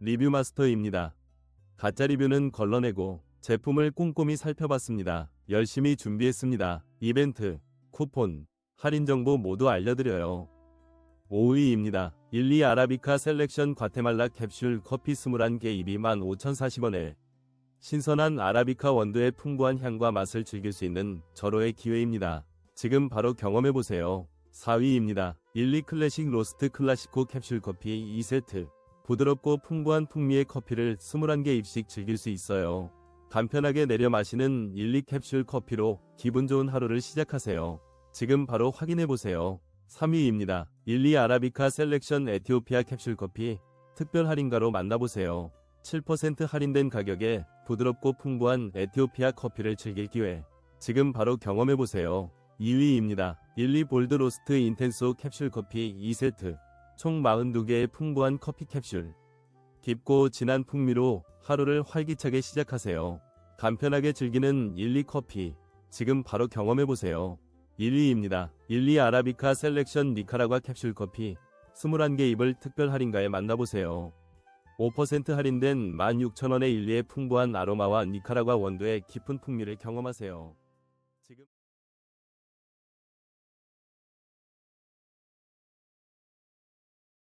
리뷰 마스터입니다. 가짜 리뷰는 걸러내고 제품을 꼼꼼히 살펴봤습니다. 열심히 준비했습니다. 이벤트, 쿠폰, 할인 정보 모두 알려드려요. 5위입니다. 12 아라비카 셀렉션 과테말라 캡슐 커피 21개 22,5,040원에 신선한 아라비카 원두의 풍부한 향과 맛을 즐길 수 있는 절호의 기회입니다. 지금 바로 경험해보세요. 4위입니다. 12 클래식 로스트 클라시코 캡슐 커피 2세트. 부드럽고 풍부한 풍미의 커피를 21개 입씩 즐길 수 있어요. 간편하게 내려 마시는 12 캡슐 커피로 기분 좋은 하루를 시작하세요. 지금 바로 확인해보세요. 3위입니다. 12 아라비카 셀렉션 에티오피아 캡슐 커피 특별 할인가로 만나보세요. 7% 할인된 가격에 부드럽고 풍부한 에티오피아 커피를 즐길 기회. 지금 바로 경험해보세요. 2위입니다. 12 볼드 로스트 인텐소 캡슐 커피 2세트. 총 42개의 풍부한 커피 캡슐. 깊고 진한 풍미로 하루를 활기차게 시작하세요. 간편하게 즐기는 12 커피. 지금 바로 경험해보세요. 1위입니다. 12 아라비카 셀렉션 니카라과 캡슐 커피 21개 입을 특별 할인가에 만나보세요. 5% 할인된 16,000원의 1리의 풍부한 아로마와 니카라과 원두의 깊은 풍미를 경험하세요. 지금